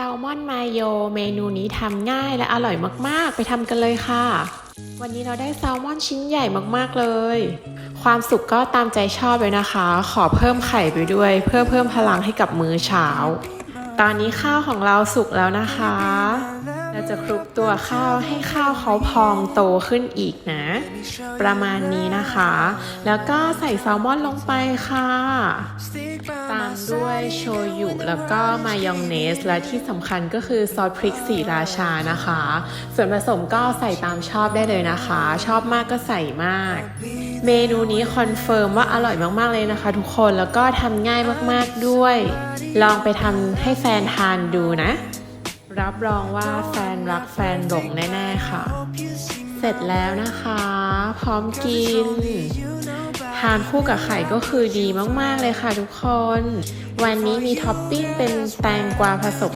ซลมอนมาโยเมนูนี้ทำง่ายและอร่อยมาก ๆ ไปทำกันเลยค่ะ วันนี้เราได้แซลมอนชิ้นใหญ่มาก ๆ เลย ความสุกก็ตามใจชอบเลยนะคะ ขอเพิ่มไข่ไปด้วย เพื่อเพิ่มพลังให้กับมื้อเช้า ตอนนี้ข้าวของเราสุกแล้วนะคะ เราจะคลุกตัวข้าวให้ข้าวเขาพองโตขึ้นอีกนะ ประมาณนี้นะคะ แล้วก็ใส่แซลมอนลงไปค่ะามด้วยโชยุ แล้วก็มายองเนส และที่สำคัญก็คือซอสพริกสีราชานะคะ ส่วนผสมก็ใส่ตามชอบได้เลยนะคะ ชอบมากก็ใส่มาก เมนูนี้คอนเฟิร์มว่าอร่อยมาก ๆ เลยนะคะทุกคนแล้วก็ทำง่ายมากๆด้วย ลองไปทำให้แฟนทานดูนะ รับรองว่าแฟนรักแฟนหลงแน่ ๆ ค่ะ เสร็จแล้วนะคะ พร้อมกิน ทานคู่กับไข่ก็คือดีมาก ๆ เลยค่ะทุกคน วันนี้มีท็อปปิ้งเป็นแตงกวาผสม